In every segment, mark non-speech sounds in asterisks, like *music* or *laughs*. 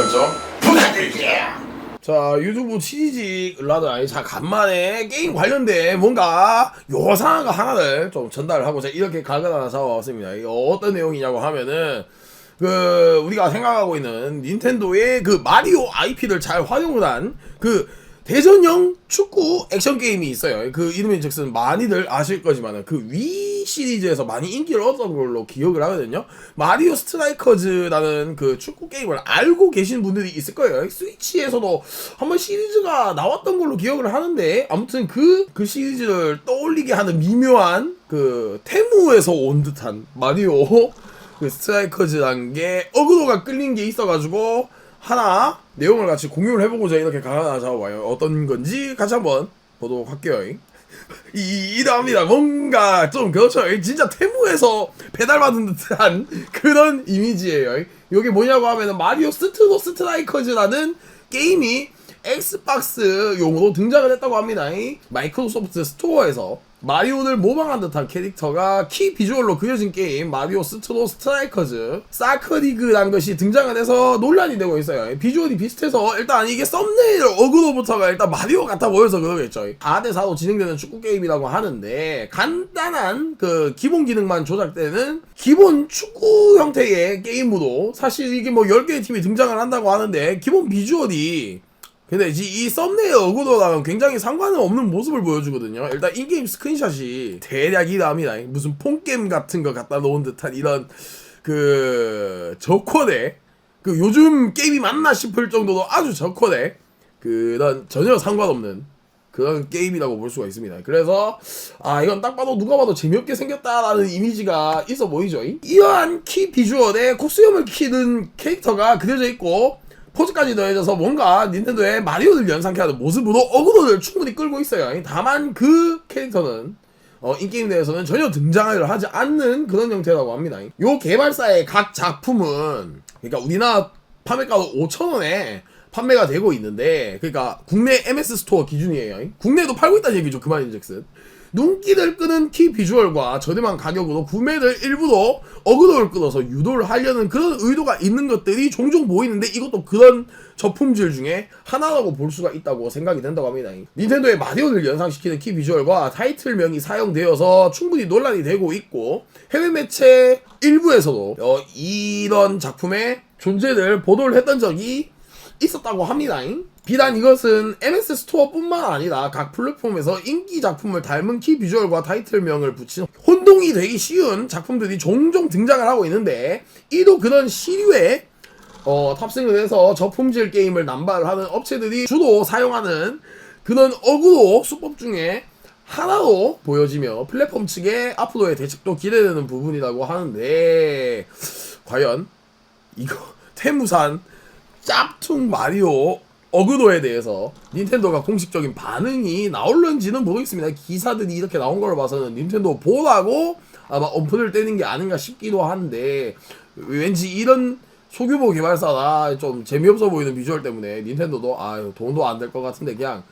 설정 부탁드릴게요. 자 유튜브 치지직 라드 자 간만에 게임 관련된 뭔가 요상한 거 하나를 좀 전달을 하고자 이렇게 하나 잡아왔습니다. 이거 어떤 내용이냐고 하면은 그 우리가 생각하고 있는 닌텐도의 그 마리오 IP를 잘 활용을 한 그 대전형 축구 액션 게임이 있어요. 그 이름이 즉슨 많이들 아실 거지만은 그위 시리즈에서 많이 인기를 얻었던 걸로 기억을 하거든요. 마리오 스트라이커즈라는 그 축구 게임을 알고 계신 분들이 있을 거예요. 스위치에서도 한번 시리즈가 나왔던 걸로 기억을 하는데 아무튼 그, 그 시리즈를 떠올리게 하는 미묘한 그 테무에서 온 듯한 마리오 그 스트라이커즈라는 게 어그로가 끌린 게 있어가지고 하나 내용을 같이 공유를 해보고자 이렇게 가나 잡아봐요. 어떤 건지 같이 한번 보도록 할게요. 이, 이러합니다. 뭔가 좀 그렇죠. 진짜 테무에서 배달받은 듯한 그런 이미지예요. 이게 뭐냐고 하면은 마리오 스트로 스트라이커즈라는 게임이 엑스박스용으로 등장을 했다고 합니다. 마이크로소프트 스토어에서 마리오를 모방한 듯한 캐릭터가 키 비주얼로 그려진 게임 마리오 스트로 스트라이커즈 사크리그라는 것이 등장을 해서 논란이 되고 있어요. 비주얼이 비슷해서 일단 이게 썸네일 어그로부터가 일단 마리오 같아 보여서 그러겠죠. 4대4로 진행되는 축구 게임이라고 하는데 간단한 그 기본 기능만 조작되는 기본 축구 형태의 게임으로 사실 이게 뭐 10개의 팀이 등장을 한다고 하는데 기본 비주얼이 근데 이, 이 썸네일 어그로랑은 굉장히 상관은 없는 모습을 보여주거든요. 일단 인게임 스크린샷이 대략 이랍니다. 무슨 폰게임 같은 거 갖다 놓은 듯한 이런 그 저코대 그 요즘 게임이 맞나 싶을 정도로 아주 저코대 그런 전혀 상관없는 그런 게임이라고 볼 수가 있습니다. 그래서 아 이건 딱 봐도 누가 봐도 재미없게 생겼다라는 이미지가 있어 보이죠. 이러한 키 비주얼에 코스염을 키는 캐릭터가 그려져 있고 포즈까지 더해져서 뭔가 닌텐도의 마리오를 연상케 하는 모습으로 어그로를 충분히 끌고 있어요. 다만 그 캐릭터는 어, 인게임 내에서는 전혀 등장을 하지 않는 그런 형태라고 합니다. 요 개발사의 각 작품은 그러니까 우리나라 판매가도 5,000원에 판매가 되고 있는데 그러니까 국내 MS 스토어 기준이에요. 국내에도 팔고 있다는 얘기죠. 그 말인즉슨. 눈길을 끄는 키 비주얼과 저렴한 가격으로 구매를 일부러 어그로를 끌어서 유도를 하려는 그런 의도가 있는 것들이 종종 보이는데 이것도 그런 저품질 중에 하나라고 볼 수가 있다고 생각이 된다고 합니다. 닌텐도의 마리오를 연상시키는 키 비주얼과 타이틀명이 사용되어서 충분히 논란이 되고 있고 해외 매체 일부에서도 어, 이런 작품의 존재를 보도를 했던 적이 있었다고 합니다. 비단 이것은 MS 스토어뿐만 아니라 각 플랫폼에서 인기 작품을 닮은 키 비주얼과 타이틀명을 붙인 혼동이 되기 쉬운 작품들이 종종 등장을 하고 있는데 이도 그런 시류에 어, 탑승을 해서 저품질 게임을 남발하는 업체들이 주로 사용하는 그런 어그로 수법 중에 하나로 보여지며 플랫폼 측의 앞으로의 대책도 기대되는 부분이라고 하는데 과연 이거 *laughs* 태무산 짭퉁 마리오 어그로에 대해서 닌텐도가 공식적인 반응이 나올런지는 모르겠습니다. 기사들이 이렇게 나온 걸 봐서는 닌텐도 보라고 아마 엄프를 떼는 게 아닌가 싶기도 한데 왠지 이런 소규모 개발사라 좀 재미없어 보이는 비주얼 때문에 닌텐도도 아유 돈도 안 될 것 같은데 그냥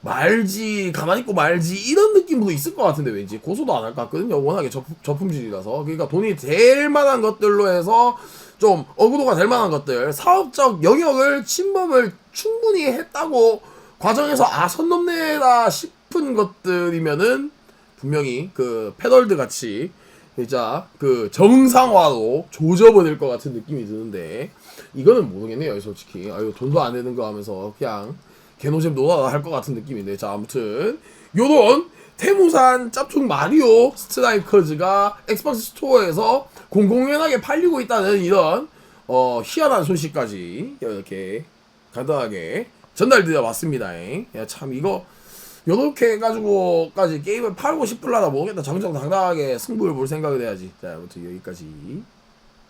말지 가만히 있고 말지 이런 느낌으로 있을 것 같은데 왠지 고소도 안 할 것 같거든요. 워낙에 저, 저품질이라서. 그러니까 돈이 될 만한 것들로 해서 좀 어그로가 될 만한 것들 사업적 영역을 침범을 충분히 했다고 과정에서 아 선 넘네다 싶은 것들이면은 분명히 그 패널드 같이 진짜 그 정상화로 조져버릴 것 같은 느낌이 드는데 이거는 모르겠네요 솔직히. 아유 돈도 안 되는 거 하면서 그냥 개노잼 놀아라 할것 같은 느낌인데 자 아무튼 요런 태무산 짭퉁 마리오 스트라이커즈가 엑스박스 스토어에서 공공연하게 팔리고 있다는 이런 어 희한한 소식까지 이렇게 간단하게 전달드려 왔습니다. 야, 참 이거 요렇게 해가지고까지 게임을 팔고 싶을라나 모르겠다. 정정 당당하게 승부를 볼 생각을 해야지. 자, 아무튼 여기까지.